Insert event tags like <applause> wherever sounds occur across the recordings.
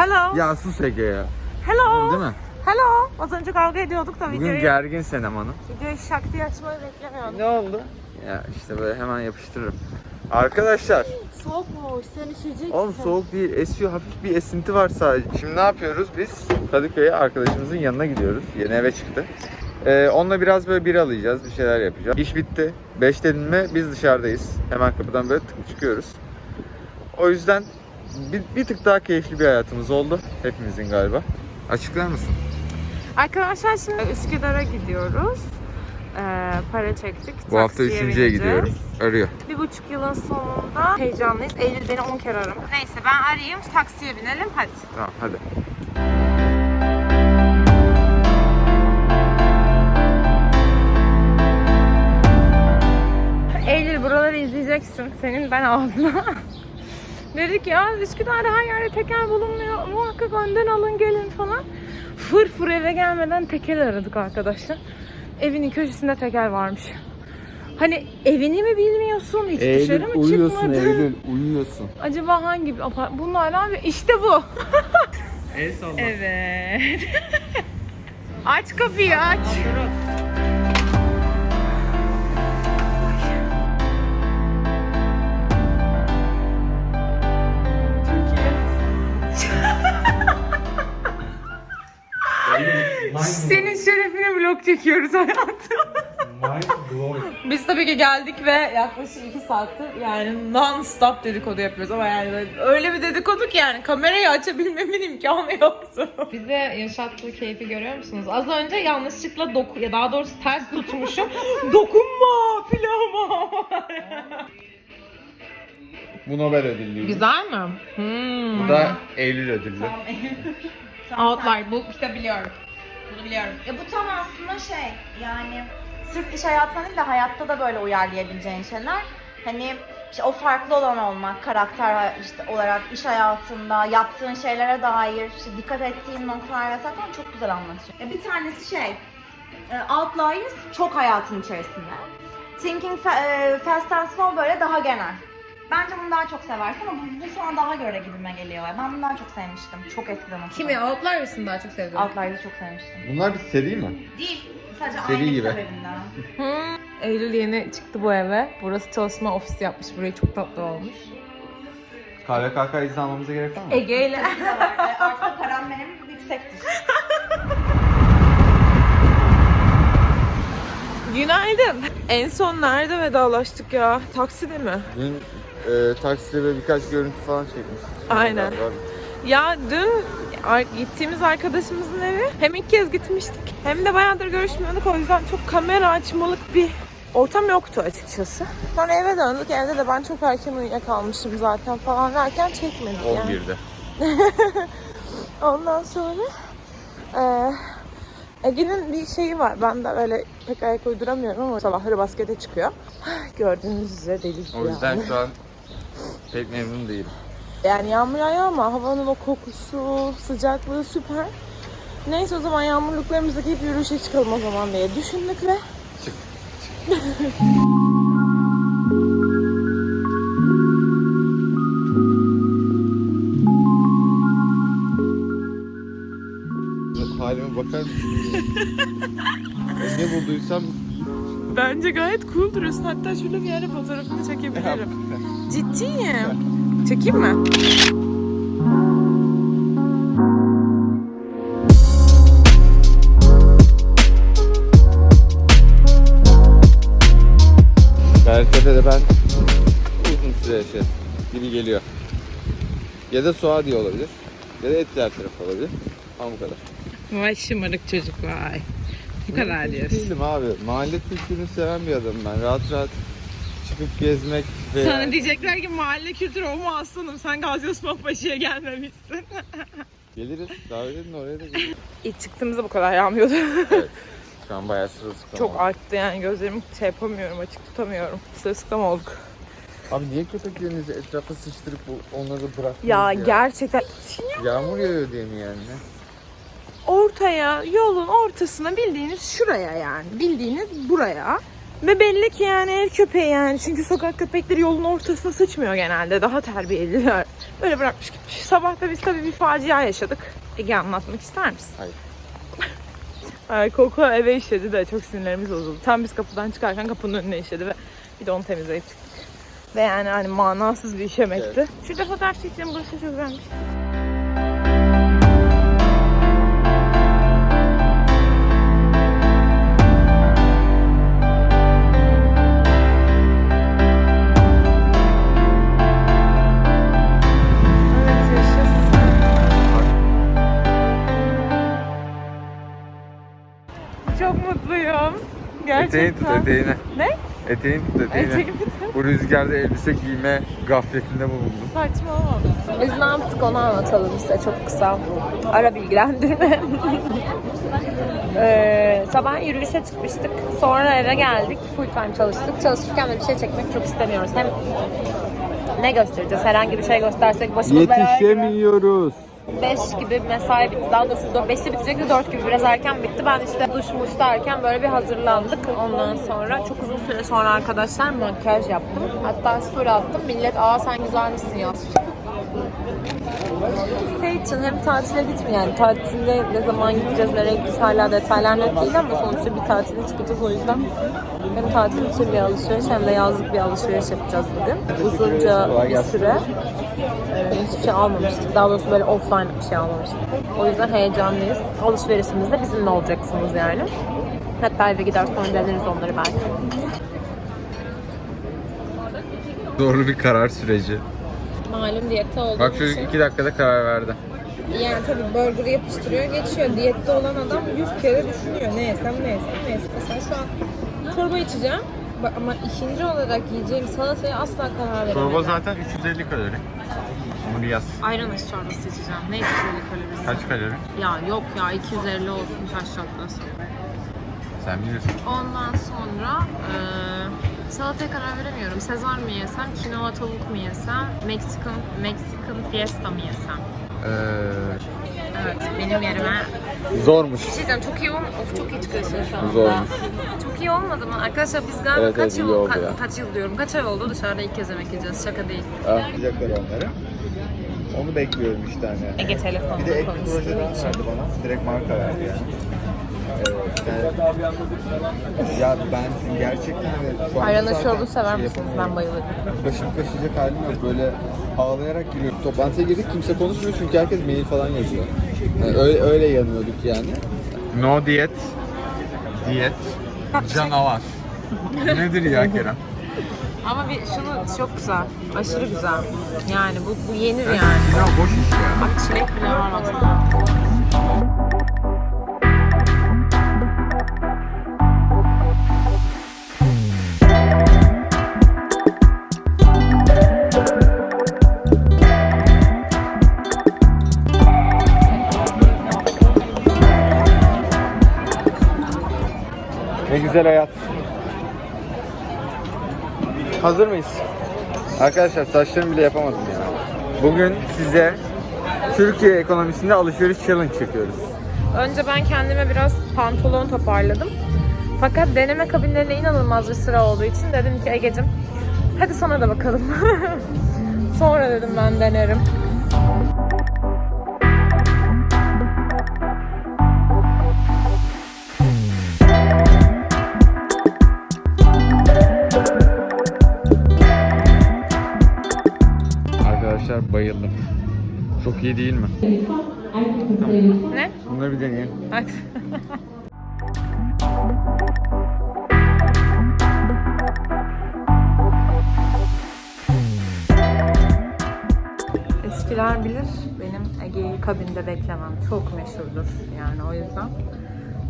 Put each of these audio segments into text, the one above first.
Hello. Ya sus Ege ya. Hello. Değil mi? Hello. Az önce kavga ediyorduk da Bugün videoyu, gergin Senem Hanım. videoyu şak diye açmayı beklemiyordum. Ne oldu? Ya işte böyle hemen yapıştırırım. Arkadaşlar, Soğukmuş. Sen üşüyeceksin. oğlum soğuk değil, esiyor. Hafif bir esinti var sadece. Şimdi ne yapıyoruz? Biz Kadıköy'e arkadaşımızın yanına gidiyoruz. Yeni eve çıktı. Ee, onunla biraz böyle bir alacağız, bir şeyler yapacağız. İş bitti. 5 dedin mi biz dışarıdayız. Hemen kapıdan böyle tık çıkıyoruz. O yüzden bir, bir tık daha keyifli bir hayatımız oldu. Hepimizin galiba. Açıklar mısın? Arkadaşlar şimdi Üsküdar'a gidiyoruz. Ee, para çektik. Bu hafta Taksiye üçüncüye bineceğiz. gidiyoruz. Arıyor. Bir buçuk yılın sonunda heyecanlıyız. Eylül beni 10 kere aramış. Neyse ben arayayım taksiye binelim hadi. Tamam hadi. Eylül buraları izleyeceksin. Senin ben ağzına. <laughs> Dedik ya Üsküdar'da her yerde teker bulunmuyor. Muhakkak önden alın gelin falan. Fır fır eve gelmeden teker aradık arkadaşlar. Evinin köşesinde teker varmış. Hani evini mi bilmiyorsun? Hiç dışarı mı çıkmadın? uyuyorsun. Acaba hangi bir apart- Bunlar abi işte bu. <laughs> El salla. Evet. <laughs> aç kapıyı aç. Senin şerefine vlog çekiyoruz hayatım. Biz tabii ki geldik ve yaklaşık 2 saattir yani non stop dedikodu yapıyoruz ama yani öyle bir dedikodu ki yani kamerayı açabilmemin imkanı yoktu. Bize yaşattığı keyfi görüyor musunuz? Az önce yanlışlıkla doku ya daha doğrusu ters tutmuşum. <laughs> Dokunma pilama. Bu Nobel ödüllü. Güzel mi? Hmm. Bu da Eylül ödüllü. Outlier bu kitabı biliyorum. Bunu biliyorum. Ya bu tam aslında şey yani sırf iş hayatında değil de hayatta da böyle uyarlayabileceğin şeyler. Hani işte o farklı olan olmak, karakter işte olarak iş hayatında yaptığın şeylere dair işte dikkat ettiğin noktalar vesaire çok güzel anlatıyor. Bir tanesi şey, e, Outliers çok hayatın içerisinde. Thinking e, Fast and Slow böyle daha genel. Bence bunu daha çok seversin ama bu, bu sana daha göre gibime geliyor. Ben bunu daha çok sevmiştim. Çok eskiden okudum. Kimi Outliers'ın daha çok sevdim. Outliers'ı çok sevmiştim. Bunlar bir seri mi? Değil. Sadece Seri aynı gibi. Eylül yeni çıktı bu eve. Burası çalışma ofisi yapmış. Burayı çok tatlı olmuş. KVKK izni almamıza gerek var mı? Ege ile. Bir de var. E, Arsa param benim yüksektir. Günaydın. En son nerede vedalaştık ya? Takside mi? Dün e, takside ve birkaç görüntü falan çekmiş. Aynen. Ya dün ar- gittiğimiz arkadaşımızın evi hem ilk kez gitmiştik hem de bayağıdır görüşmüyorduk o yüzden çok kamera açmalık bir ortam yoktu açıkçası. Sonra eve döndük evde de ben çok erken uyuyakalmışım zaten falan derken çekmedim yani. 11'de. <laughs> Ondan sonra eee Ege'nin bir şeyi var. Ben de öyle pek ayak uyduramıyorum ama sabahları baskete çıkıyor. <sighs> Gördüğünüz üzere deli O yüzden şu an pek memnun değilim. Yani yağmur yağıyor ama havanın o kokusu, sıcaklığı süper. Neyse o zaman yağmurluklarımızı giyip yürüyüşe çıkalım o zaman diye düşündük ve Çık. Halime bakar mısın? <laughs> ne bulduysam bence gayet cool duruyorsun. Hatta şurada bir yere fotoğrafını çekebilirim. Ciddiyim. Çekeyim mi? Belki ben uzun süre yaşarım gibi geliyor. Ya da Suadiye olabilir. Ya da Etiler tarafı olabilir. Ama bu kadar. Vay şımarık çocuk vay. Bu kadar diyorsun. Değilim abi. Mahalle kültürünü seven bir adamım ben. Rahat rahat çıkıp gezmek ve Sana diyecekler ki mahalle kültürü o mu aslanım sen Gazi Osman Paşa'ya gelmemişsin. <laughs> geliriz. Davet edin oraya da geliriz. İlk çıktığımızda bu kadar yağmıyordu. <laughs> Şu an bayağı sırılsıklam Çok oldu. arttı yani gözlerimi şey yapamıyorum açık tutamıyorum. Sırılsıklam olduk. Abi niye köpeklerinizi etrafa sıçtırıp onları bıraktınız Ya, ya? gerçekten Yağmur yağıyor diye mi yani? ortaya yolun ortasına bildiğiniz şuraya yani bildiğiniz buraya Ve belli ki yani ev köpeği yani. Çünkü sokak köpekleri yolun ortasına sıçmıyor genelde. Daha terbiyeliler. Böyle bırakmış gitmiş. Sabah da biz tabii bir facia yaşadık. Ege anlatmak ister misin? Hayır. <laughs> Ay, Koko eve işedi de çok sinirlerimiz bozuldu. Tam biz kapıdan çıkarken kapının önüne işedi ve bir de onu temizleyip çıktık. Ve yani hani manasız bir işemekti. Şurada fotoğraf çekeceğim burası çok güzelmiş. Çok mutluyum. Eteğini tut Gerçekten. eteğini. Ne? Eteğini tut eteğini. Eteğimi tut. Bu rüzgarda elbise giyme gafletinde bulundum. Saçmalama. Biz ne yaptık onu anlatalım size çok kısa. Ara bilgilendirme. ee, sabah yürüyüşe çıkmıştık. Sonra eve geldik. Full time çalıştık. Çalışırken de bir şey çekmek çok istemiyoruz. Hem ne göstereceğiz? Herhangi bir şey göstersek başımız belaya girer. Yetişemiyoruz. 5 gibi mesai bitti. Daha doğrusu 5'te bitecekti 4 gibi biraz erken bitti. Ben işte duş muş derken böyle bir hazırlandık. Ondan sonra çok uzun süre sonra arkadaşlar makyaj yaptım. Hatta story attım. Millet aa sen güzelmişsin yazmış. Şey için hem tatile gitmiyor yani tatilde ne zaman gideceğiz, nereye gideceğiz hala detaylar net değil ama sonuçta bir tatile çıkacağız o yüzden hem tatil için bir alışveriş hem de yazlık bir alışveriş yapacağız bugün. Uzunca bir süre ee, hiçbir şey almamıştık. Daha doğrusu böyle offline bir şey almamıştık. O yüzden heyecanlıyız. Alışverişimizde bizimle olacaksınız yani. Hatta eve gider sonra deneriz onları belki. Doğru bir karar süreci. Malum diyette olduğum Bak çocuk iki dakikada karar verdi. Yani tabii burger'ı yapıştırıyor geçiyor. Diyette olan adam 100 kere düşünüyor. Ne yesem ne yesem ne yesem. Mesela şu an çorba içeceğim. Bak ama ikinci olarak yiyeceğim salataya asla karar veremedim. Çorba zaten 350 kalori. Bunu yaz. Ayran aşı çorbası içeceğim. Ne 250 kalorisi? Kaç kalori? Ya yok ya 250 olsun taş çatlasın. Sen bilirsin. Ondan sonra eee salataya karar veremiyorum. Sezar mı yesem, kinoa tavuk mu yesem, Mexican, Mexican fiesta mı yesem? Ee, Evet, benim yerime. zormuş. Bir şey diyeceğim, çok iyi olmadı. Of çok iyi çıkıyorsun şu anda. Zormuş. Çok iyi olmadı mı? Arkadaşlar biz galiba Evet, kaç evet, iyi yıl, oldu ka- ya. kaç yıl diyorum, kaç ay oldu dışarıda ilk kez yemek yiyeceğiz. Şaka değil. Yapacaklar onları. Onu bekliyorum işte hani. Ege Bir de ek bir konuştuğu proje daha için. verdi bana. Direkt marka verdi yani. Evet, yani, ya ben gerçekten hani şu an Ayran zaten çorba sever şey misiniz? Ben bayılırım. Başım kaşıyacak halim yok. Böyle ağlayarak giriyorum. Toplantıya girdik kimse konuşmuyor çünkü herkes mail falan yazıyor. Yani öyle, öyle yanıyorduk yani. No diyet. Diyet. Canavar. Nedir ya Kerem? Ama bir şunu çok güzel. Aşırı güzel. Yani bu, bu yenir yani. Ya boş iş ya. Bak çilek bile var baksana. Güzel hayat. Hazır mıyız? Arkadaşlar saçlarımı bile yapamadım ya. Bugün size Türkiye ekonomisinde alışveriş challenge çekiyoruz. Önce ben kendime biraz pantolon toparladım. Fakat deneme kabinlerine inanılmaz bir sıra olduğu için dedim ki Ege'cim hadi sana da bakalım. <laughs> Sonra dedim ben denerim. İyi değil mi? Ne? Bunları bir deneyelim. Hadi. Eskiler bilir benim Ege'yi kabinde beklemem. Çok meşhurdur yani o yüzden.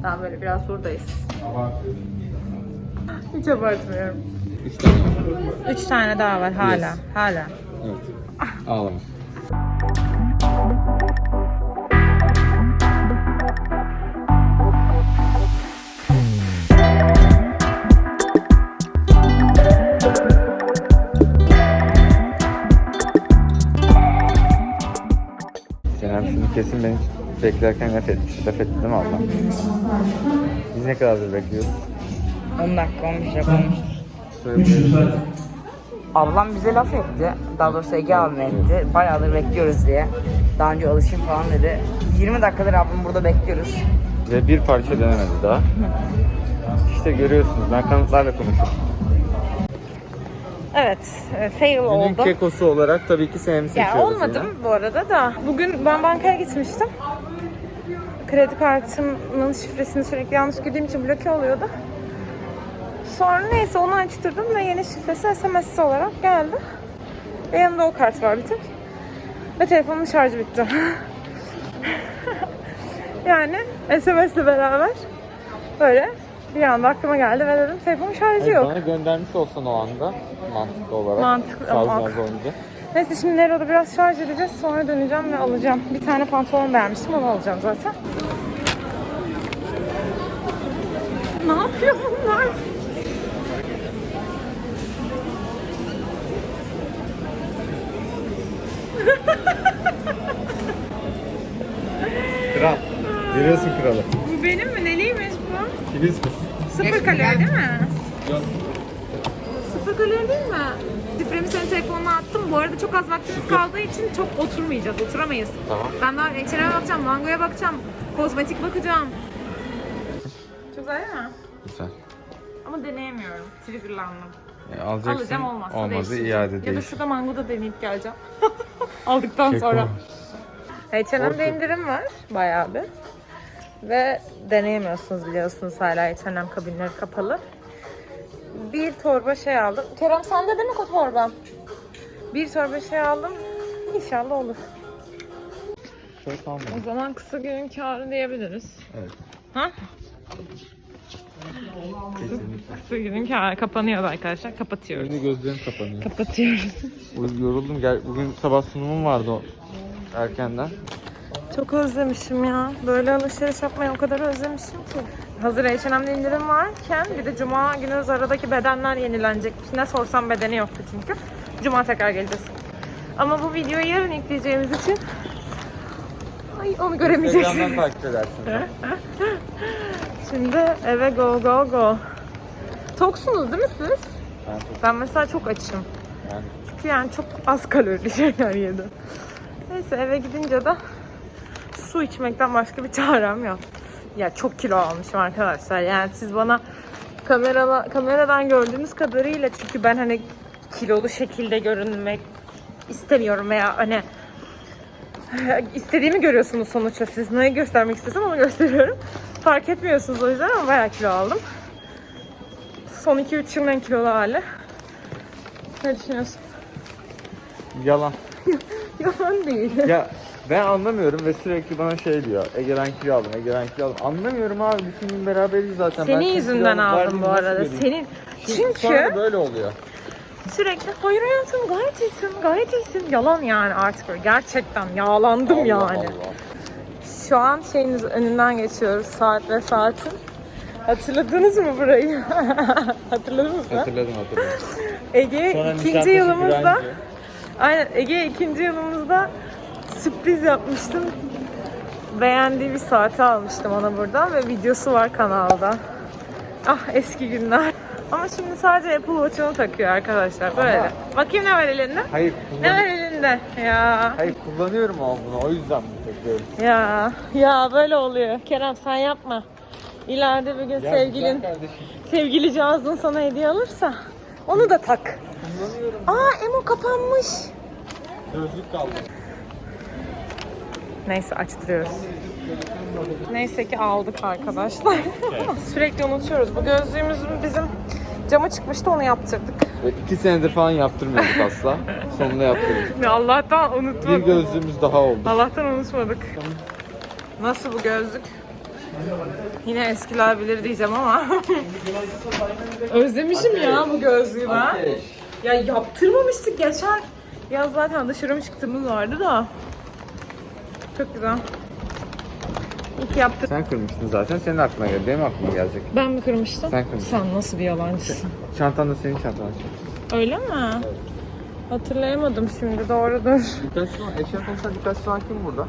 Daha böyle biraz buradayız. Hiç abartmıyorum. Üç tane. Üç tane daha var hala. Yes. Hala. Evet. Ağlama. Beni beklerken laf etmiş. Laf etti değil mi abla? Biz ne kadardır bekliyoruz? 10 dakika 15 dakika olmuş. Ablam bize laf etti. Daha doğrusu Ege abim etti. Bayağıdır bekliyoruz diye. Daha önce alışayım falan dedi. 20 dakikadır abim burada bekliyoruz. Ve bir parça denemedi daha. İşte görüyorsunuz ben kanıtlarla konuşuyorum. Evet, e, fail Günün oldu. kekosu olarak tabii ki seni seçiyoruz Ya olmadım bu arada da. Bugün ben bankaya gitmiştim. Kredi kartımın şifresini sürekli yanlış girdiğim için bloke oluyordu. Sonra neyse onu açtırdım ve yeni şifresi SMS olarak geldi. Ve yanımda o kart var bir tek. Ve telefonumun şarjı bitti. <laughs> yani SMS ile beraber böyle bir anda aklıma geldi ve dedim telefonun şarjı Hayır, yok. Bana göndermiş olsan o anda mantıklı olarak. Mantıklı Şarj ama- az önce. Neyse şimdi Nero'da biraz şarj edeceğiz. Sonra döneceğim ve alacağım. Bir tane pantolon beğenmiştim. Onu alacağım zaten. Ne yapıyor bunlar? Kral. Görüyorsun kralı. Bu benim mi? Neliymiş Hibiskus. Sıfır kalori değil mi? Sıfır kalori değil mi? Şifremi senin telefonuna attım. Bu arada çok az vaktimiz kaldığı için çok oturmayacağız. Oturamayız. Tamam. Ben daha H&M'e bakacağım, Mango'ya bakacağım, kozmetik bakacağım. Çok güzel değil mi? Güzel. Ama deneyemiyorum. Triggerlandım. E, alacaksın. Alacağım olmazsa Olmadı değiştireceğim. iade Ya da değiş. şurada mangoda deneyip geleceğim. <laughs> Aldıktan Keko. sonra. H&M'de Orta. indirim var bayağı bir. Ve deneyemiyorsunuz biliyorsunuz hala H&M kabinleri kapalı. Bir torba şey aldım. Kerem sende değil mi o torba? Bir torba şey aldım. İnşallah olur. Şöyle kalmadı. O zaman kısa günün karı diyebiliriz. Evet. Ha? Kesinlikle. Kısa günün karı kapanıyor arkadaşlar. Kapatıyoruz. Şimdi gözlerim kapanıyor. Kapatıyoruz. Bugün yoruldum. Gel, bugün sabah sunumum vardı o erkenden. Çok özlemişim ya. Böyle alışveriş yapmayı o kadar özlemişim ki. Hazır H&M'de indirim varken bir de Cuma günü Zara'daki bedenler yenilenecekmiş. Ne sorsam bedeni yoktu çünkü. Cuma tekrar geleceğiz. Ama bu videoyu yarın yükleyeceğimiz için Ay onu göremeyeceksiniz. Instagram'dan takip edersin. <laughs> Şimdi eve go go go. Toksunuz değil mi siz? Ben çok- Ben mesela çok açım. yani Çünkü yani çok az kalorili şeyler yedim. Neyse eve gidince de su içmekten başka bir çarem yok. Ya çok kilo almışım arkadaşlar. Yani siz bana kamera kameradan gördüğünüz kadarıyla çünkü ben hani kilolu şekilde görünmek istemiyorum veya hani <sighs> istediğimi görüyorsunuz sonuçta siz. Neyi göstermek istesem onu gösteriyorum. Fark etmiyorsunuz o yüzden ama bayağı kilo aldım. Son 2-3 yılın en kilolu hali. Ne düşünüyorsun? yalan. <laughs> Yalan değil. ya ben anlamıyorum ve sürekli bana şey diyor. Ege'den kilo aldım, Ege'den kilo aldım. Anlamıyorum abi. Bütün gün beraberiz zaten. Ben Senin senin yüzünden aldım bu arada. Senin da çünkü böyle oluyor. sürekli hayır hayatım gayet iyisin, gayet iyisin. Yalan yani artık böyle gerçekten yağlandım Allah yani. Allah. Şu an şeyiniz önünden geçiyoruz saat ve saatin. Hatırladınız mı burayı? <laughs> Hatırladınız mı? Hatırladım hatırladım. Ege Sonra ikinci yılımızda. Aynen Ege ikinci yılımızda sürpriz yapmıştım. Beğendiği bir saati almıştım ona buradan ve videosu var kanalda. Ah eski günler. Ama şimdi sadece Apple Watch'unu takıyor arkadaşlar böyle. Bakayım ne var elinde? Hayır, Ne var kullan- elinde? Ya. Hayır kullanıyorum ama bunu. O yüzden bunu takıyorum. Ya. Ya böyle oluyor. Kerem sen yapma. İleride bir gün Ya sevgilin, güzel kardeşim. sevgili Cazın sana hediye alırsa onu da tak. Kullanıyorum. Aa Emo kapanmış. Gözlük kaldı. Neyse açtırıyoruz. Neyse ki aldık arkadaşlar. <laughs> Sürekli unutuyoruz. Bu gözlüğümüzün bizim cama çıkmıştı onu yaptırdık. Ve iki senedir falan yaptırmıyorduk asla. Sonunda yaptırdık. Ya Allah'tan Bir unutmadık. gözlüğümüz daha oldu. Allah'tan unutmadık. Nasıl bu gözlük? Yine eskiler bilir diyeceğim ama. <laughs> Özlemişim ya bu gözlüğü ben. Ya yaptırmamıştık geçen. Ya zaten dışarı mı çıktığımız vardı da. Çok güzel. İyi ki yaptır. Sen kırmıştın zaten. Senin aklına geldi. Benim aklıma gelecek. Ben mi kırmıştım? Sen kırmıştın. Sen nasıl bir yalancısın? Çantan da senin çantan. Öyle mi? Hatırlayamadım şimdi doğrudur. Birkaç son, eşya konusunda birkaç kim burada?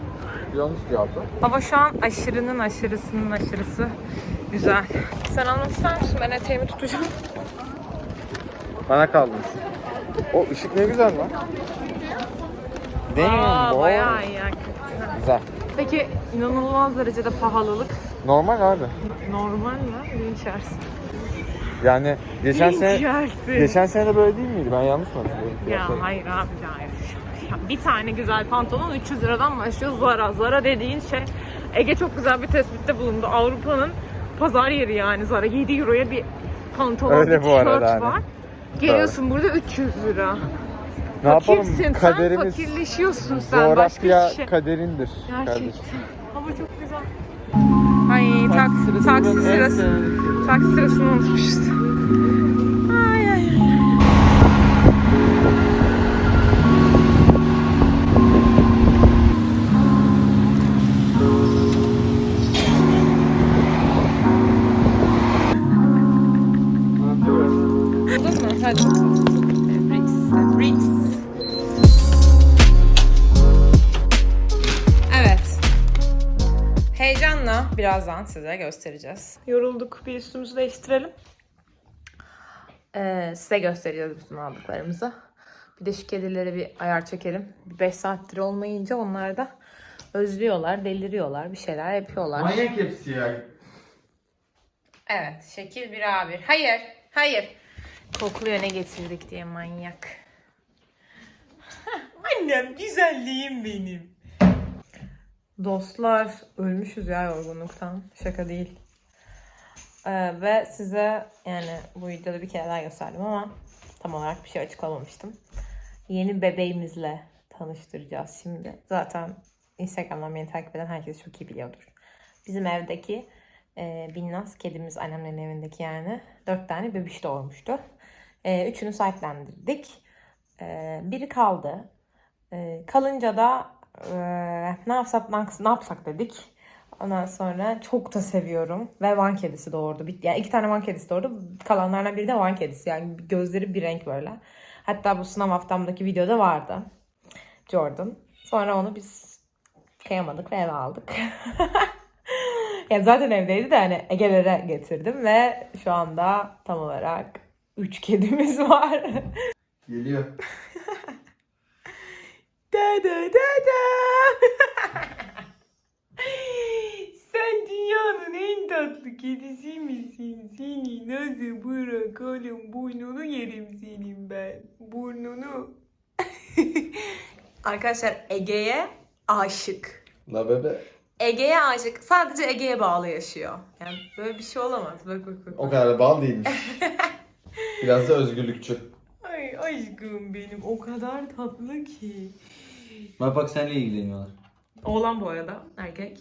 Yanlış cevaptı. Hava şu an aşırının aşırısının aşırısı güzel. Sen almak ister misin? Ben eteğimi tutacağım. Bana kaldınız. O ışık ne güzel lan. Değil mi? Aa, bayağı iyi hakikaten. Güzel. Peki inanılmaz derecede pahalılık. Normal abi. Normal mi? Linç yersin. Yani geçen Linç sene geçen sene de böyle değil miydi? Ben yanlış mı hatırlıyorum? Ya Fiyatları? hayır abi hayır. Ya bir tane güzel pantolon 300 liradan başlıyor Zara. Zara dediğin şey Ege çok güzel bir tespitte bulundu. Avrupa'nın pazar yeri yani Zara. 7 euroya bir pantolon, Öyle bir bu arada tişört hani. var. Geliyorsun burada 300 lira. Ne yapalım? Fakirsin sen Kaderimiz fakirleşiyorsun sen. Başka coğrafya hiçbir şey. kaderindir. Gerçekten. kardeşim. Hava çok güzel. Ay taksi, taksi sırası. Taksi sırasını unutmuşuz. Ay ay ay. Buldun mu? Hadi. Bricks. Evet. Heyecanla birazdan size göstereceğiz. Yorulduk. Bir üstümüzü değiştirelim. Ee, size göstereceğiz bütün aldıklarımızı. Bir de şu kedilere bir ayar çekelim. Bir 5 saattir olmayınca onlar da özlüyorlar, deliriyorlar, bir şeyler yapıyorlar. Manyak hepsi ya. Evet, şekil bir A1. Hayır, hayır. Kokluyor ne getirdik diye manyak. Annem güzelliğim benim. Dostlar ölmüşüz ya yorgunluktan. Şaka değil. Ee, ve size yani bu videoda bir kere daha gösterdim ama tam olarak bir şey açıklamamıştım. Yeni bebeğimizle tanıştıracağız şimdi. Zaten Instagram'dan beni takip eden herkes çok iyi biliyordur. Bizim evdeki e, Binnaz kedimiz annemlerin evindeki yani dört tane bebiş doğurmuştu. E, üçünü sahiplendirdik. E, biri kaldı. E, kalınca da e, ne yapsak ne yapsak dedik. Ondan sonra çok da seviyorum. Ve Van kedisi doğurdu. Yani iki tane Van kedisi doğurdu. Kalanlardan biri de Van kedisi. Yani gözleri bir renk böyle. Hatta bu sınav haftamdaki videoda vardı. Jordan. Sonra onu biz kıyamadık ve eve aldık. <laughs> yani zaten evdeydi de hani Ege'lere getirdim ve şu anda tam olarak 3 kedimiz var. Geliyor. Da da da da. Sen dünyanın en tatlı kedisi misin? Seni nasıl bırakalım? Burnunu yerim senin ben. Burnunu. <laughs> Arkadaşlar Ege'ye aşık. La bebe. Ege'ye aşık. Sadece Ege'ye bağlı yaşıyor. Yani böyle bir şey olamaz. Bak bak bak. O kadar da bal değilmiş. <laughs> Biraz da özgürlükçü. Aşkım benim o kadar tatlı ki. Bak bak seninle ilgileniyorlar. Oğlan bu arada erkek.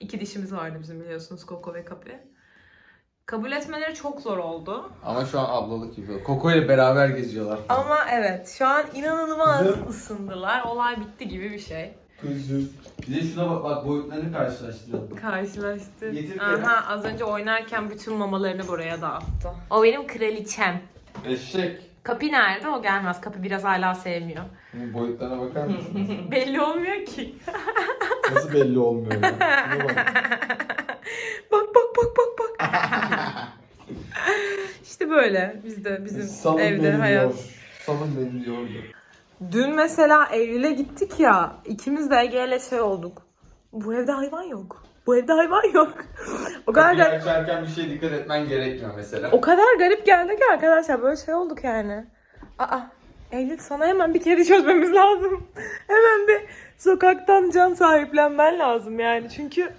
İki dişimiz vardı bizim biliyorsunuz Koko ve Kapi. Kabul etmeleri çok zor oldu. Ama şu an ablalık gibi. Koko ile beraber geziyorlar. Ama evet şu an inanılmaz ısındılar. Olay bitti gibi bir şey. Kızım. Bir de şuna bak bak boyutlarını karşılaştıralım. Karşılaştı. Getir Aha az önce oynarken bütün mamalarını buraya dağıttı. O benim kraliçem. Eşek. Kapi nerede? O gelmez. Kapi biraz hala sevmiyor. Boyutlarına bakar mısın? <laughs> Belli olmuyor ki. Nasıl belli olmuyor ya? Şuna bak. bak bak bak bak bak. <laughs> işte böyle bizde bizim Salın evde beni hayat. diyor. Salın beni diyordu. Dün mesela Eylül'e gittik ya. ikimiz de Ege'yle şey olduk. Bu evde hayvan yok. Bu evde hayvan yok. o kadar Kapıyı gar- açarken bir şeye dikkat etmen gerekmiyor mesela. o kadar garip geldi ki arkadaşlar böyle şey olduk yani. Aa Eylül sana hemen bir kedi çözmemiz lazım. <laughs> hemen bir sokaktan can sahiplenmen lazım yani. Çünkü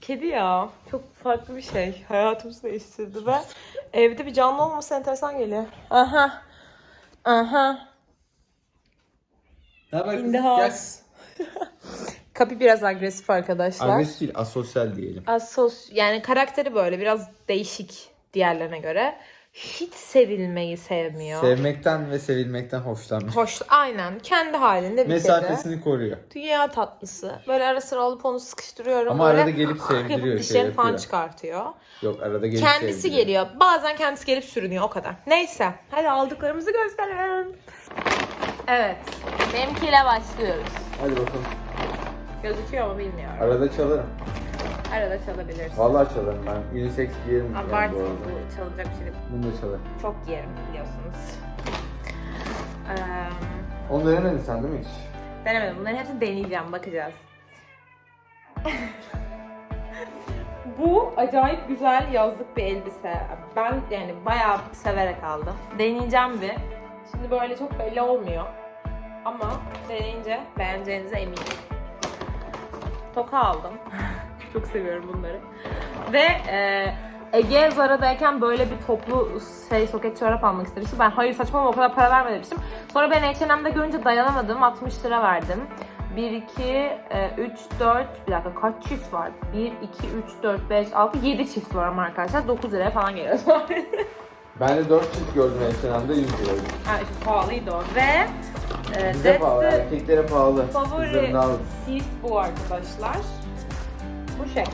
kedi ya çok farklı bir şey. Hayatımızı değiştirdi ve evde bir canlı olması enteresan geliyor. Aha. Aha. Ne haber In kızım? the Gel. house. <laughs> Kapi biraz agresif arkadaşlar. Agresif değil, asosyal diyelim. Asos yani karakteri böyle biraz değişik diğerlerine göre. Hiç sevilmeyi sevmiyor. Sevmekten ve sevilmekten hoşlanmış. Hoş aynen kendi halinde bir kedi. Mesafesini koruyor. Dünya tatlısı. Böyle ara sıra alıp onu sıkıştırıyorum. Ama böyle arada gelip sevdiriyor, yapıp şey dişlerini falan yapıyor. çıkartıyor. Yok arada gelip kendisi sevdiriyor. geliyor. Bazen kendisi gelip sürünüyor o kadar. Neyse. Hadi aldıklarımızı gösterelim. Evet. Benimkiyle başlıyoruz. Hadi bakalım. Gözüküyor mu bilmiyorum. Arada çalarım. Arada çalabilirsin. Vallahi çalarım ben. Unisex giyerim. yani Abartma bu arada. bu çalacak bir şey değil. Bunu da çalarım. Çok giyerim biliyorsunuz. Eee Onu denemedin sen değil mi hiç? Denemedim. Bunların hepsini deneyeceğim. Bakacağız. <laughs> Bu acayip güzel yazlık bir elbise. Ben yani bayağı severek aldım. Deneyeceğim bir. Şimdi böyle çok belli olmuyor. Ama deneyince beğeneceğinize eminim. Toka aldım. <laughs> çok seviyorum bunları. Ve e, Ege Zara'dayken böyle bir toplu şey soket çorap almak istemiştim. Ben hayır saçmalama o kadar para verme demiştim. Sonra ben H&M'de görünce dayanamadım. 60 lira verdim. 1, 2, 3, 4, bir dakika kaç çift var? 1, 2, 3, 4, 5, 6, 7 çift var ama arkadaşlar. 9 liraya falan geliyor. <laughs> Ben de 4 çift gördüm H&M'de 100 liraydı. ha, işte pahalıydı o. Ve e, Bize pahalı, the erkeklere pahalı. favori Kızların daha ucuz. piece bu arkadaşlar. Bu şey.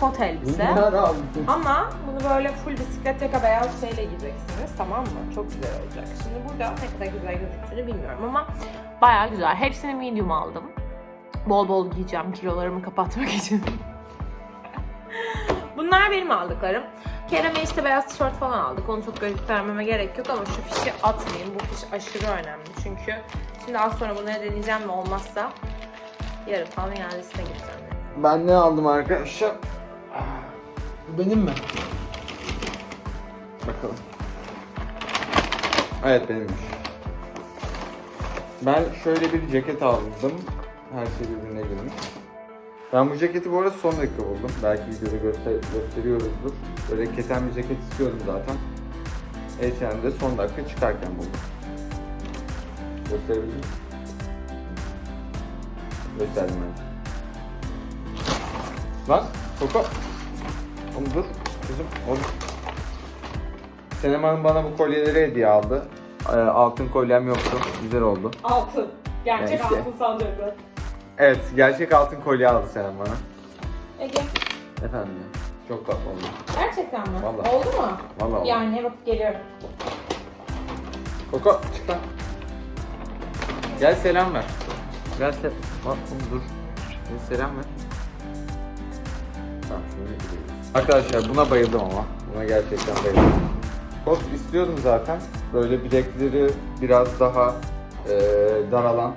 Kot elbise. Bunlar aldım. Ama bunu böyle full bisiklet yaka beyaz şeyle giyeceksiniz tamam mı? Çok güzel olacak. Şimdi burada ne kadar güzel gözüktüğünü bilmiyorum ama bayağı güzel. Hepsini medium aldım. Bol bol giyeceğim kilolarımı kapatmak için. <laughs> Bunlar benim aldıklarım. Kerem'e işte beyaz tişört falan aldık. Onu çok göstermeme gerek yok ama şu fişi atmayayım. Bu fiş aşırı önemli. Çünkü şimdi az sonra bunları deneyeceğim ve olmazsa yarın falan iadesine gideceğim. Ben ne aldım arkadaşlar? Benim mi? Bakalım. Evet benimmiş. Ben şöyle bir ceket aldım. Her şey birbirine girmiş. Ben bu ceketi bu arada son dakika buldum. Belki videoda göster gösteriyoruzdur. Böyle keten bir ceket istiyordum zaten. H&M'de son dakika çıkarken buldum. Gösterebilir miyim? Gösterdim ben. Lan Koko. Oğlum dur. Kızım oğlum. Senem Hanım bana bu kolyeleri hediye aldı. Ee, altın kolyem yoktu. Güzel oldu. Altın. Gerçek Ya işte. altın sanacaklar. Evet, gerçek altın kolye aldı Senem bana. Ege. Efendim ya. Çok tatlı oldu. Gerçekten mi? Vallahi. Oldu mu? Vallahi oldu. Yani bakıp geliyorum. Koko çık lan. Gel selam ver. Gel se... Bak oğlum dur. Gel selam ver. Tamam şimdi gidiyoruz. Arkadaşlar buna bayıldım ama. Buna gerçekten bayıldım. Kot istiyordum zaten. Böyle bilekleri biraz daha eee daralan.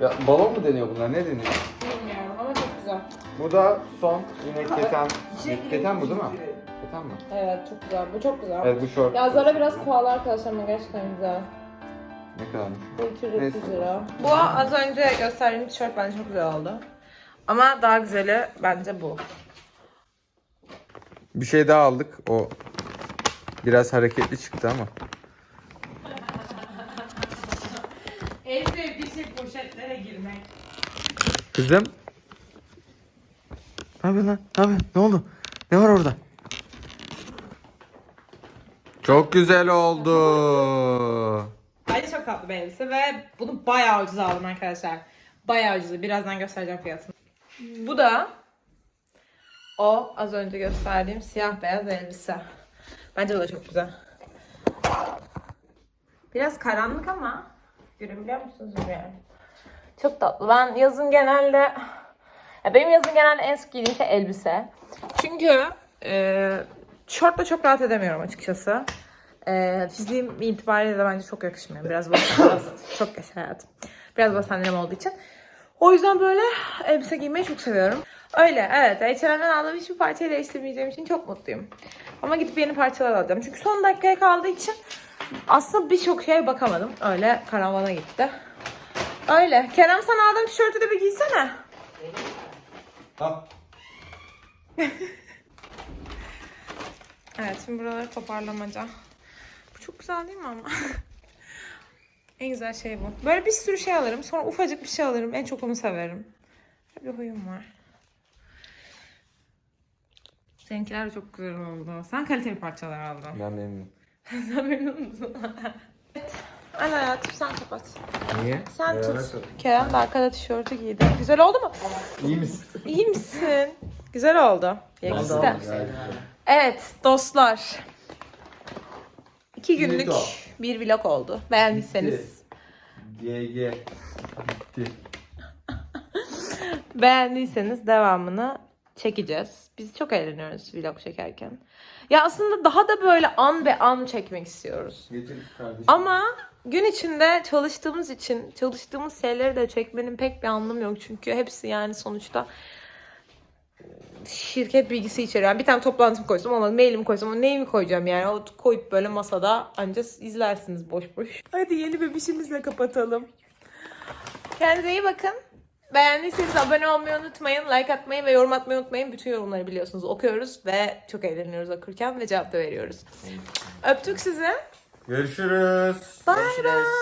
Ya balon mu deniyor bunlar? Ne deniyor? Bilmiyorum ama çok güzel. Bu da son yine keten. Keten bu değil mi? Keten mi? Evet çok güzel. Bu çok güzel. Evet bu short. Ya Zara biraz pahalı arkadaşlar ama gerçekten güzel. Ne kadar? Bu 230 Neyse. lira. Bu az önce gösterdiğim tişört bence çok güzel oldu. Ama daha güzeli bence bu. Bir şey daha aldık. O biraz hareketli çıktı ama. En sevdiği şey poşetlere girmek. Kızım. Ne yapıyorsun lan? Ne yapıyorsun? Ne oldu? Ne var orada? Çok güzel oldu. Bence çok tatlı bir elbise ve bunu bayağı ucuz aldım arkadaşlar. Bayağı ucuz. Birazdan göstereceğim fiyatını. Bu da o az önce gösterdiğim siyah beyaz elbise. Bence bu da çok güzel. Biraz karanlık ama görebiliyor musunuz bilmiyorum. Çok tatlı. Ben yazın genelde ya benim yazın genelde en sık giydiğim şey elbise. Çünkü e, şortla çok rahat edemiyorum açıkçası. E, fiziğim itibariyle de bence çok yakışmıyor. Biraz basen, <laughs> bas- çok yaş hayatım. Biraz basenlerim olduğu için. O yüzden böyle elbise giymeyi çok seviyorum. Öyle evet. H&M'den aldığım hiçbir parçayı değiştirmeyeceğim için çok mutluyum. Ama gidip yeni parçalar alacağım. Çünkü son dakikaya kaldığı için aslında birçok şeye bakamadım. Öyle karavana gitti. Öyle. Kerem sana aldığım tişörtü de bir giysene. Al. <laughs> Evet şimdi buraları toparlamaca. Bu çok güzel değil mi ama? <laughs> en güzel şey bu. Böyle bir sürü şey alırım. Sonra ufacık bir şey alırım. En çok onu severim. Bir huyum var. Seninkiler de çok güzel oldu. Sen kaliteli parçalar aldın. Ben memnunum. <laughs> Sen memnun musun? evet. Al hayatım sen kapat. Niye? Sen tut. Kerem de arkada tişörtü giydi. Güzel oldu mu? İyi misin? İyi misin? Güzel oldu. İkisi de. Evet dostlar. İki günlük Finito. bir vlog oldu. Beğendiyseniz. GG. Bitti. <laughs> Beğendiyseniz devamını çekeceğiz. Biz çok eğleniyoruz vlog çekerken. Ya aslında daha da böyle an be an çekmek istiyoruz. Getir kardeşim. Ama gün içinde çalıştığımız için çalıştığımız şeyleri de çekmenin pek bir anlamı yok. Çünkü hepsi yani sonuçta şirket bilgisi içeriyor. Yani bir tane toplantımı koysam olmaz. Mailimi koysam ama neyimi koyacağım yani. O koyup böyle masada anca izlersiniz boş boş. Hadi yeni bebişimizle kapatalım. Kendinize iyi bakın. Beğendiyseniz abone olmayı unutmayın. Like atmayı ve yorum atmayı unutmayın. Bütün yorumları biliyorsunuz okuyoruz ve çok eğleniyoruz okurken ve cevap da veriyoruz. Öptük sizi. Görüşürüz. Bye bye.